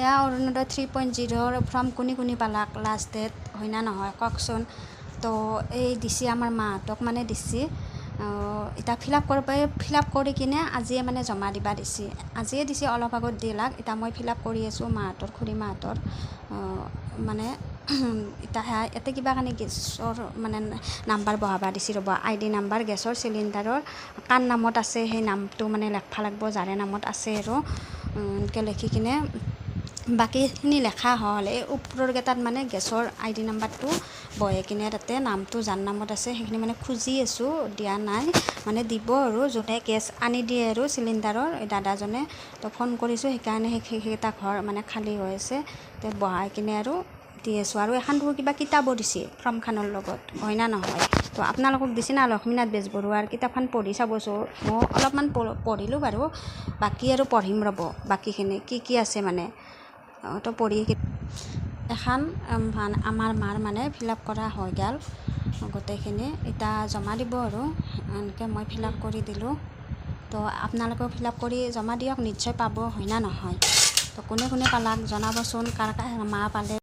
এয়া Arunodoi three point জিৰ'ৰ form কোনে কোনে পালাক লাষ্ট ডেট হয় না নহয় কওকচোন। তো এই দিছে আমাৰ মাহঁতক মানে দিছে। এতিয়া ফিল আপ কৰিব ফিল আপ কৰি কিনে আজিয়ে মানে জমা দিবা দিছে। আজিয়ে দিছে অলপ আগত দিলাক এতিয়া মই ফিল আপ কৰি আছোঁ মাহঁতৰ খুৰী মাহঁতৰ। মানে এতিয়া ইয়াতে কিবা কাৰণে গেছৰ মানে নাম্বাৰ বহাব দিছে ৰ'ব। আই ডি নাম্বাৰ গেছৰ চিলিণ্ডাৰৰ কাৰ নামত আছে সেই নামটো মানে লিখিব লাগিব যাৰে নামত আছে আৰু। এনেকৈ লিখি কিনে বাকীখিনি লেখা হ'ল। এই ওপৰৰকেইটাত মানে গেছৰ আই ডি নাম্বাৰটো বহাই কিনে তাতে নামটো যাৰ নামত আছে সেইখিনি মানে খুজি আছোঁ দিয়া নাই। মানে দিব আৰু যোনে গেছ আনি দিয়ে আৰু চিলিণ্ডাৰৰ এই দাদাজনে তো ফোন কৰিছোঁ সেইকাৰণে সেই সেইকেইটা ঘৰ মানে খালী হৈ আছে। তো বহাই কিনে আৰু দি আছোঁ। আৰু এখন কিবা কিতাপো দিছে ফৰ্মখনৰ লগত হয় না নহয়? তো আপোনালোকক দিছে না লক্ষ্মীনাথ বেজবৰুৱাৰ কিতাপখন পঢ়ি চাবচোন মই অলপমান পঢ়িলোঁ বাৰু বাকী আৰু পঢ়িম ৰ'ব বাকীখিনি কি কি আছে মানে? তো পঢ়ি এখন আমাৰ মাৰ মানে ফিল আপ কৰা হৈ গ'ল। গোটেইখিনি। এতিয়া জমা দিব আৰু। এনেকৈ মই ফিল আপ কৰি দিলোঁ। তো আপোনালোকেও ফিল আপ কৰি জমা দিয়ক। নিশ্চয় পাব হয় না নহয়? তো কোনে কোনে পালাক? জনাবচোন, কাৰ কাৰ মা পালে